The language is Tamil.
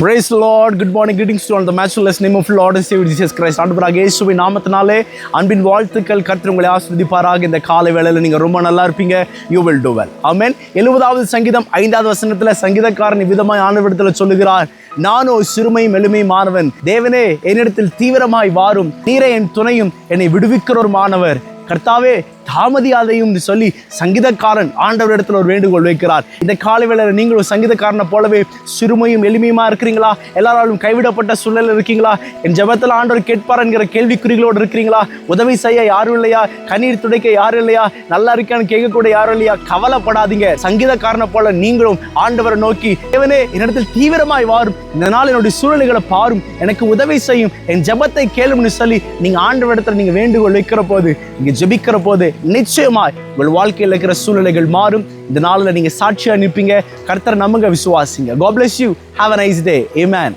Price Lord good morning greetings to all the matchless name of Lord and Savior Christ Christ. ஆண்டவராக நாமத்தினாலே அன்பின் வாழ்த்துக்கள். கற்று உங்களை ஆஸ்வதிப்பாராக இந்த காலை வேளையில் நீங்கள் ரொம்ப நல்லா இருப்பீங்க. You will do I amen எழுபதாவது சங்கீதம் ஐந்தாவது வசனத்தில் சங்கீதக்காரன் விதமாய் ஆண்டவரிடத்தில் சொல்லுகிறார். நானோ சிறுமையும் எளிமையும் மாணவன் தேவனே என்னிடத்தில் தீவிரமாய் வாரும். நீரே என் துணையும். என்னை விடுவிக்கிறோர் மாணவர் கர்த்தாவே தாமதியாதையும் சொல்லி சங்கீதக்காரன் ஆண்டவரிடத்தில் ஒரு வேண்டுகோள் வைக்கிறார். இந்த காலை வேளையில் நீங்கள் ஒரு சங்கீதக்காரனை போலவே சிறுமையும் எளிமையுமா இருக்கிறீங்களா? எல்லாராலும் கைவிடப்பட்ட சூழ்நிலை இருக்கீங்களா? என் ஜெபத்தில் ஆண்டவர் கேட்பார் என்கிற கேள்விக்குறிகளோடு இருக்கிறீங்களா? உதவி செய்ய யாரும் இல்லையா? கண்ணீர் துடைக்க யாரும் இல்லையா? நல்லா இருக்கான்னு கேட்கக்கூட யாரும் இல்லையா? கவலைப்படாதீங்க. சங்கீதக்காரனை போல நீங்களும் ஆண்டவரை நோக்கி தேவனே என்னிடத்தில் தீவிரமாய் வாரும். இந்த நாள் என்னுடைய சூழ்நிலைகளை பாரும். எனக்கு உதவி செய்யும். என் ஜெபத்தை கேளும்னு சொல்லி நீங்க ஆண்டவரிடத்தில் நீங்கள் வேண்டுகோள் வைக்கிற போது இங்கே ஜெபிக்கிற போது நிச்சயமாய் உங்கள் வாழ்க்கையில் இருக்கிற சூழ்நிலைகள் மாறும். இந்த நாளில் நீங்க சாட்சியா நிற்பீங்க. கர்த்தர் நம்புங்க விசுவாசிங்க. God you have a nice day amen